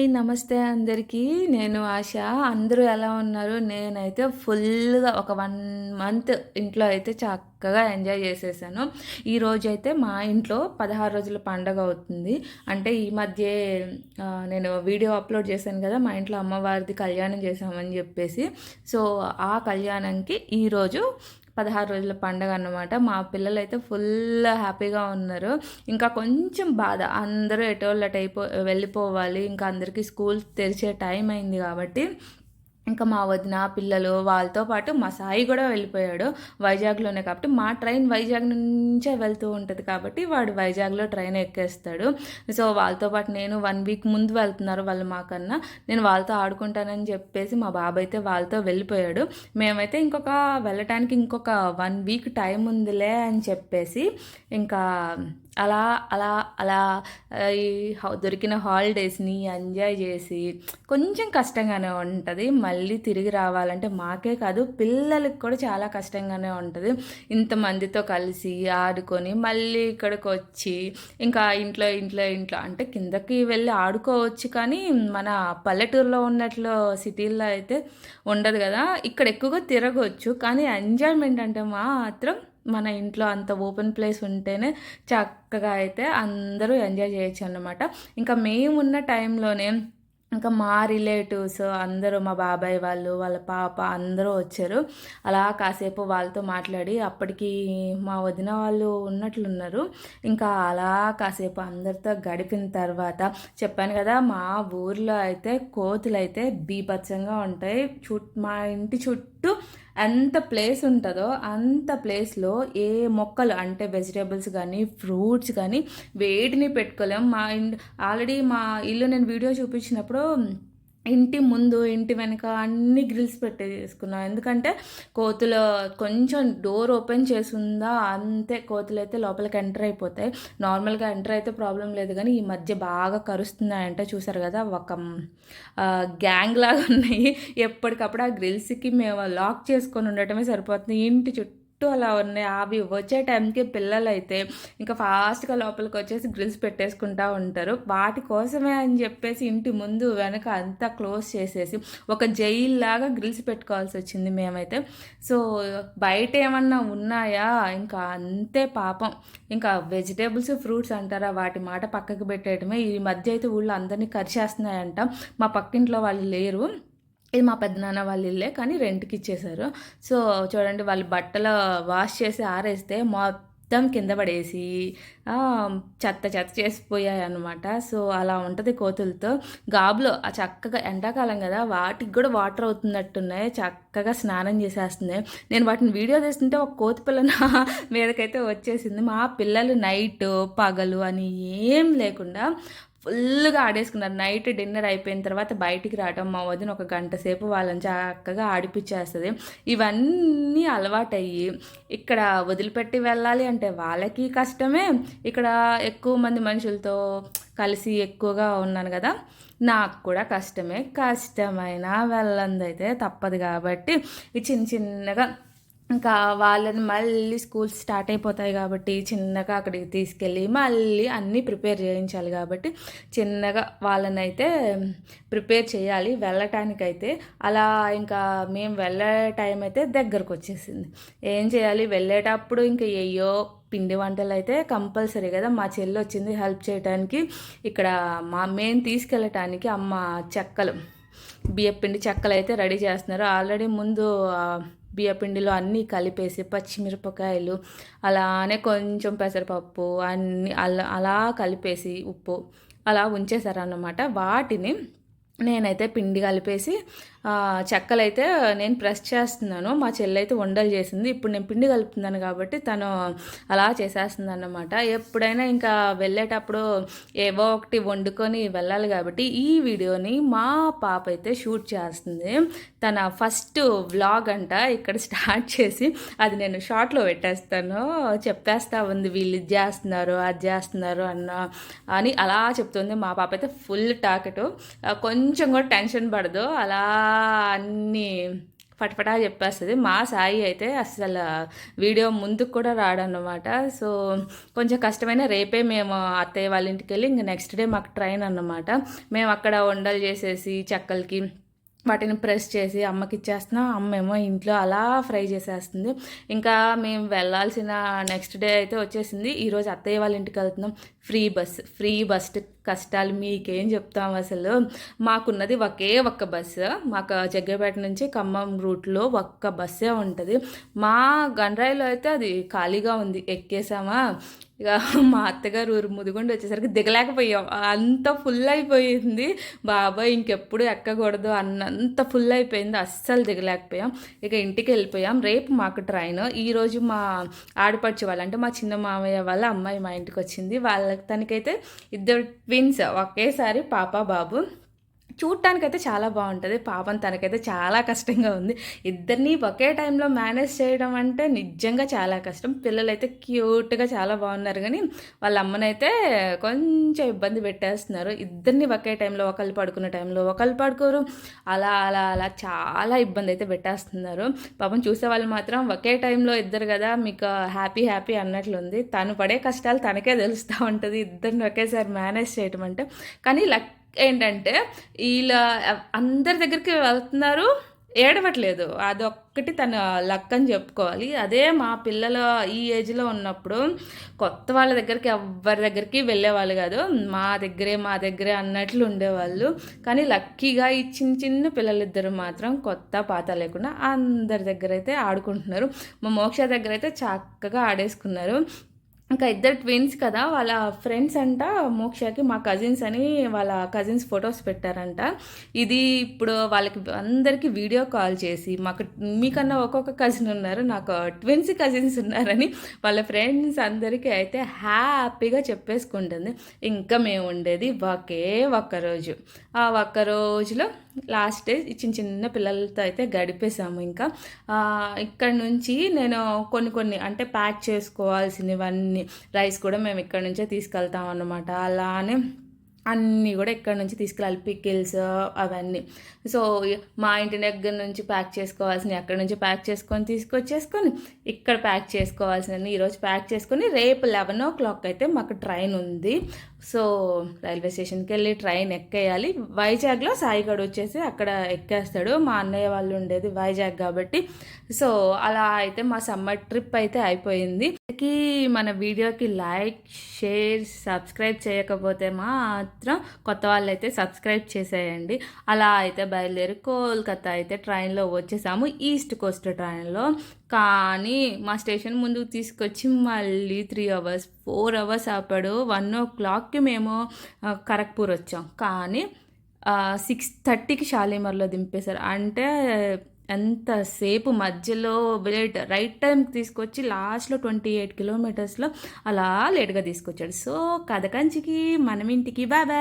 Hi నమస్తే అందరికీ. నేను ఆశ. అందరూ ఎలా ఉన్నారు? నేనైతే ఫుల్గా ఒక వన్ మంత్ ఇంట్లో అయితే చక్కగా ఎంజాయ్ చేసేసాను. ఈ అయితే మా ఇంట్లో పదహారు రోజుల పండగ అవుతుంది. అంటే ఈ మధ్య నేను వీడియో అప్లోడ్ చేశాను కదా మా ఇంట్లో అమ్మవారిది కళ్యాణం చేసామని చెప్పేసి. సో ఆ కళ్యాణంకి ఈరోజు పదహారు రోజుల పండగ అన్నమాట. మా పిల్లలు అయితే ఫుల్ హ్యాపీగా ఉన్నారు. ఇంకా కొంచెం బాధ. అందరూ ఎటోళ్ళట్ అయిపో వెళ్ళిపోవాలి. ఇంకా అందరికీ స్కూల్ తెరిచే టైం అయింది కాబట్టి ఇంకా మా వదిన పిల్లలు వాళ్ళతో పాటు మా సాయి కూడా వెళ్ళిపోయాడు వైజాగ్లోనే కాబట్టి. మా ట్రైన్ వైజాగ్ నుంచే వెళ్తూ ఉంటుంది కాబట్టి వాడు వైజాగ్లో ట్రైన్ ఎక్కేస్తాడు. సో వాళ్ళతో పాటు నేను వన్ వీక్ ముందు వెళ్తున్నారు వాళ్ళు మాకన్నా. నేను వాళ్ళతో ఆడుకుంటానని చెప్పేసి మా బాబాయ్ అయితే వాళ్ళతో వెళ్ళిపోయాడు. మేమైతే ఇంకొక వెళ్ళటానికి ఇంకొక వన్ వీక్ టైం ఉందిలే అని చెప్పేసి ఇంకా అలా అలా అలా ఈ దొరికిన హాలిడేస్ని ఎంజాయ్ చేసి కొంచెం కష్టంగానే ఉంటుంది. మళ్ళీ తిరిగి రావాలంటే మాకే కాదు పిల్లలకి కూడా చాలా కష్టంగానే ఉంటుంది. ఇంతమందితో కలిసి ఆడుకొని మళ్ళీ ఇక్కడికి వచ్చి ఇంకా ఇంట్లో ఇంట్లో ఇంట్లో అంటే కిందకి వెళ్ళి ఆడుకోవచ్చు కానీ మన పల్లెటూరులో ఉన్నట్లు సిటీల్లో అయితే ఉండదు కదా. ఇక్కడ ఎక్కువగా తిరగవచ్చు కానీ ఎంజాయ్మెంట్ అంటే మాత్రం మన ఇంట్లో అంత ఓపెన్ ప్లేస్ ఉంటేనే చక్కగా అయితే అందరూ ఎంజాయ్ చేయొచ్చు అన్నమాట. ఇంకా మేమున్న టైంలోనే ఇంకా మా రిలేటివ్స్ అందరూ మా బాబాయ్ వాళ్ళు వాళ్ళ పాప అందరూ వచ్చారు. అలా కాసేపు వాళ్ళతో మాట్లాడి అప్పటికి మా వదిన వాళ్ళు ఉన్నట్లున్నారు. ఇంకా అలా కాసేపు అందరితో గడిపిన తర్వాత చెప్పాను కదా మా ఊర్లో అయితే కోతులు అయితే బీభత్సంగా ఉంటాయి. చుట్ మా ఇంటి చుట్టూ ఎంత ప్లేస్ ఉంటుందో అంత ప్లేస్లో ఏ మొక్కలు అంటే వెజిటేబుల్స్ కానీ ఫ్రూట్స్ కానీ వేటిని పెట్టుకోలేం. మా ఆల్రెడీ మా ఇల్లు నేను వీడియో చూపించినప్పుడు ఇంటి ముందు ఇంటి వెనక అన్ని గ్రిల్స్ పెట్టేసుకున్నాం. ఎందుకంటే కోతులు కొంచెం డోర్ ఓపెన్ చేసిందా అంతే కోతులు అయితే లోపలికి ఎంటర్ అయిపోతాయి. నార్మల్గా ఎంటర్ అయితే ప్రాబ్లం లేదు కానీ ఈ మధ్య బాగా కరుస్తున్నాయంటే చూసారు కదా ఒక గ్యాంగ్ లాగా ఉన్నాయి. ఎప్పటికప్పుడు ఆ గ్రిల్స్కి మేము లాక్ చేసుకొని ఉండటమే సరిపోతుంది. ఇంటి చుట్టూ చుట్టూ అలా ఉన్నాయి. అవి వచ్చే టైంకి పిల్లలు అయితే ఇంకా ఫాస్ట్గా లోపలికి వచ్చేసి గ్రిల్స్ పెట్టేసుకుంటా ఉంటారు. వాటి కోసమే అని చెప్పేసి ఇంటి ముందు వెనక అంతా క్లోజ్ చేసేసి ఒక జైల్ లాగా గ్రిల్స్ పెట్టుకోవాల్సి వచ్చింది మేమైతే. సో బయట ఏమన్నా ఉన్నాయా? ఇంకా అంతే పాపం. ఇంకా వెజిటేబుల్స్ ఫ్రూట్స్ అంటారా? వాటి మాట పక్కకు పెట్టేయడమే ఈ మధ్య అయితే ఊళ్ళో అందరినీ కరిచేస్తున్నాయంట. మా పక్కింట్లో వాళ్ళు లేరు. ఇది మా పెద్దనాన్న వాళ్ళ ఇల్లే కానీ రెంట్కి ఇచ్చేశారు సో చూడండి వాళ్ళు బట్టలు వాష్ చేసి ఆరేస్తే మొత్తం కింద పడేసి చెత్త చెత్త చేసిపోయాయి అనమాట సో అలా ఉంటుంది కోతులతో. గాబులో ఆ చక్కగా ఎండాకాలం కదా వాటికి కూడా వాటర్ అవుతున్నట్టున్నాయి. చక్కగా స్నానం చేసేస్తున్నాయి. నేను వాటిని వీడియో తీస్తుంటే ఒక కోతి పిల్ల మీదకైతే వచ్చేసింది. మా పిల్లలు నైట్ పగలు అని ఏం లేకుండా ఫుల్గా ఆడేసుకున్నారు. నైట్ డిన్నర్ అయిపోయిన తర్వాత బయటికి రావటం మా వదిన ఒక గంట సేపు వాళ్ళని చక్కగా ఆడిపించేస్తుంది ఇవన్నీ అలవాటయ్యి ఇక్కడ వదిలిపెట్టి వెళ్ళాలి అంటే వాళ్ళకి కష్టమే. ఇక్కడ ఎక్కువ మంది మనుషులతో కలిసి ఎక్కువగా ఉన్నాను కదా నాకు కూడా కష్టమే. కష్టమైన వెళ్ళందైతే తప్పదు కాబట్టి చిన్న చిన్నగా ఇంకా వాళ్ళని మళ్ళీ స్కూల్స్ స్టార్ట్ అయిపోతాయి కాబట్టి చిన్నగా అక్కడికి తీసుకెళ్ళి మళ్ళీ అన్నీ ప్రిపేర్ చేయించాలి కాబట్టి చిన్నగా వాళ్ళని అయితే ప్రిపేర్ చేయాలి. వెళ్ళటానికైతే అలా ఇంకా మేము వెళ్ళే టైం అయితే దగ్గరకు వచ్చేసింది. ఏం చేయాలి? వెళ్ళేటప్పుడు ఇంకా అయ్యో పిండి వంటలు అయితే కంపల్సరీ కదా. మా చెల్లి వచ్చింది హెల్ప్ చేయడానికి ఇక్కడ మా మేము తీసుకెళ్ళటానికి అమ్మ చెక్కలు బియ్యపిండి చెక్కలు అయితే రెడీ చేస్తున్నారు. ఆల్రెడీ ముందు బియ్యపిండిలో అన్నీ కలిపేసి పచ్చిమిరపకాయలు అలానే కొంచెం పెసరపప్పు అన్నీ అలా అలా కలిపేసి ఉప్పు అలా ఉంచేసారన్నమాట వాటిని నేనైతే పిండి కలిపేసి చెక్కలు అయితే నేను ప్రెస్ చేస్తున్నాను. మా చెల్లయితే వండలు చేసింది. ఇప్పుడు నేను పిండి కలుపుతున్నాను కాబట్టి తను అలా చేసేస్తుంది అన్నమాట ఎప్పుడైనా ఇంకా వెళ్ళేటప్పుడు ఏవో ఒకటి వండుకొని వెళ్ళాలి కాబట్టి ఈ వీడియోని మా పాప అయితే షూట్ చేస్తుంది. తన ఫస్ట్ వ్లాగ్ అంట ఇక్కడ స్టార్ట్ చేసి అది నేను షార్ట్లో పెట్టేస్తాను. చెప్పేస్తా ఉంది వీళ్ళు ఇది చేస్తున్నారు అది చేస్తున్నారు అన్న అని అలా చెప్తుంది. మా పాప అయితే ఫుల్ టాకెట్. కొంచెం కొంచెం కూడా టెన్షన్ పడదు. అలా అన్నీ పటపటా చెప్పేస్తుంది. మా సాయి అయితే అసలు వీడియో ముందుకు కూడా రాడనమాట సో కొంచెం కష్టమైన రేపే మేము అత్తయ్య వాళ్ళ ఇంటికి వెళ్ళి ఇంక నెక్స్ట్ డే మాకు ట్రైన్ అన్నమాట. మేము అక్కడ వండలు చేసేసి చెక్కలకి వాటిని ప్రెస్ చేసి అమ్మకి ఇచ్చేస్తున్నాం. అమ్మ ఏమో ఇంట్లో అలా ఫ్రై చేసేస్తుంది. ఇంకా మేము వెళ్ళాల్సిన నెక్స్ట్ డే అయితే వచ్చేసింది. ఈరోజు అత్తయ్య వాళ్ళ ఇంటికి వెళ్తున్నాం. ఫ్రీ బస్ ఫ్రీ బస్ కష్టాలు మీకేం చెప్తాం అసలు? మాకున్నది ఒకే ఒక్క బస్సు. మాకు జగ్గపేట నుంచి ఖమ్మం రూట్లో ఒక్క బస్సే ఉంటుంది. మా గండ్రాయిలో అయితే అది ఖాళీగా ఉంది. ఎక్కేసామా? ఇక మా అత్తగారు ఊరు ముదిగుండి వచ్చేసరికి దిగలేకపోయాం. అంత ఫుల్ అయిపోయింది. బాబాయ్ ఇంకెప్పుడు ఎక్కకూడదు అన్నంత ఫుల్ అయిపోయింది. అస్సలు దిగలేకపోయాం. ఇక ఇంటికి వెళ్ళిపోయాం. రేపు మాకు ట్రైన్. ఈరోజు మా ఆడపడిచే వాళ్ళు అంటే మా చిన్న మామయ్య వాళ్ళ అమ్మాయి మా ఇంటికి వచ్చింది. వాళ్ళ తనకైతే ఇద్దరు ట్విన్స్ ఒకేసారి పాప బాబు చూడటానికైతే చాలా బాగుంటుంది. పాపం తనకైతే చాలా కష్టంగా ఉంది. ఇద్దరిని ఒకే టైంలో మేనేజ్ చేయడం అంటే నిజంగా చాలా కష్టం. పిల్లలు అయితే క్యూట్గా చాలా బాగున్నారు కానీ వాళ్ళ అమ్మనైతే కొంచెం ఇబ్బంది పెట్టేస్తున్నారు. ఇద్దరిని ఒకే టైంలో ఒకళ్ళు పడుకున్న టైంలో ఒకళ్ళు పడుకోరు. అలా అలా అలా చాలా ఇబ్బంది అయితే పెట్టేస్తున్నారు. పాపం చూసే వాళ్ళు మాత్రం ఒకే టైంలో ఇద్దరు కదా మీకు హ్యాపీ హ్యాపీ అన్నట్లుంది. తను పడే కష్టాలు తనకే తెలుస్తూ ఉంటుంది. ఇద్దరిని ఒకేసారి మేనేజ్ చేయటం అంటే. కానీ లక్ ఏంటంటే వీళ్ళ అందరి దగ్గరికి వెళ్తున్నారు ఏడవట్లేదు. అదొక్కటి తన లక్ అని చెప్పుకోవాలి. అదే మా పిల్లల ఈ ఏజ్లో ఉన్నప్పుడు కొత్త వాళ్ళ దగ్గరికి ఎవరి దగ్గరికి వెళ్ళేవాళ్ళు కాదు. మా దగ్గరే మా దగ్గరే అన్నట్లు ఉండేవాళ్ళు. కానీ లక్కీగా ఈ చిన్న చిన్న పిల్లలిద్దరు మాత్రం కొత్త పాత లేకుండా అందరి దగ్గర అయితే ఆడుకుంటున్నారు. మా మోక్ష దగ్గర అయితే చక్కగా ఆడేసుకున్నారు. ఇంకా ఇద్దరు ట్విన్స్ కదా వాళ్ళ ఫ్రెండ్స్ అంట మోక్షకి మా కజిన్స్ అని వాళ్ళ కజిన్స్ ఫొటోస్ పెట్టారంట. ఇది ఇప్పుడు వాళ్ళకి అందరికీ వీడియో కాల్ చేసి మాకు మీకన్నా ఒక్కొక్క కజిన్ ఉన్నారు నాకు ట్విన్స్ కజిన్స్ ఉన్నారని వాళ్ళ ఫ్రెండ్స్ అందరికీ అయితే హ్యాపీగా చెప్పేసుకుంటుంది. ఇంకా మేము ఉండేది ఒకే ఒక్క రోజు. ఆ ఒక్క రోజులో లాస్ట్ డే చిన్న చిన్న పిల్లలతో అయితే గడిపేశాము ఇంకా. ఇక్కడ నుంచి నేను కొన్ని కొన్ని అంటే ప్యాక్ చేసుకోవాల్సినవన్నీ రైస్ కూడా మేము ఇక్కడ నుంచే తీసుకెళ్తాం అన్నమాట. అలానే అన్నీ కూడా ఇక్కడ నుంచి తీసుకెళ్ళాలి. పికిల్స్ అవన్నీ. సో మా ఇంటి దగ్గర నుంచి ప్యాక్ చేసుకోవాల్సినవి అక్కడ నుంచి ప్యాక్ చేసుకొని తీసుకొచ్చేసుకొని ఇక్కడ ప్యాక్ చేసుకోవాల్సినవి ఈరోజు ప్యాక్ చేసుకొని రేపు లెవెన్ ఓ క్లాక్ అయితే మాకు ట్రైన్ ఉంది. సో రైల్వే స్టేషన్కి వెళ్ళి ట్రైన్ ఎక్కేయాలి. వైజాగ్లో సాయిగడ్ వచ్చేసి అక్కడ ఎక్కేస్తాడు. మా అన్నయ్య వాళ్ళు ఉండేది వైజాగ్ కాబట్టి. సో అలా అయితే మా సమ్మర్ ట్రిప్ అయితే అయిపోయింది. మన వీడియోకి లైక్ షేర్ సబ్స్క్రైబ్ చేయకపోతే మాత్రం కొత్త వాళ్ళు అయితే సబ్స్క్రైబ్ చేసేయండి. అలా అయితే బయలుదేరి కోల్కతా అయితే ట్రైన్లో వచ్చేసాము. ఈస్ట్ కోస్ట్ ట్రైన్లో. కానీ మా స్టేషన్ ముందుకు తీసుకొచ్చి మళ్ళీ త్రీ అవర్స్ ఫోర్ అవర్స్ ఆపాడు. వన్ ఓ క్లాక్కి మేము కరక్పూర్ వచ్చాం. కానీ సిక్స్ థర్టీకి షాలిమర్లో దింపేశారు. అంటే ఎంతసేపు మధ్యలో లేట్ రైట్ టైంకి తీసుకొచ్చి లాస్ట్లో ట్వంటీ ఎయిట్ కిలోమీటర్స్లో అలా లేట్గా తీసుకొచ్చాడు. సో కథకంచికి మనమింటికి ఇంటికి బాబా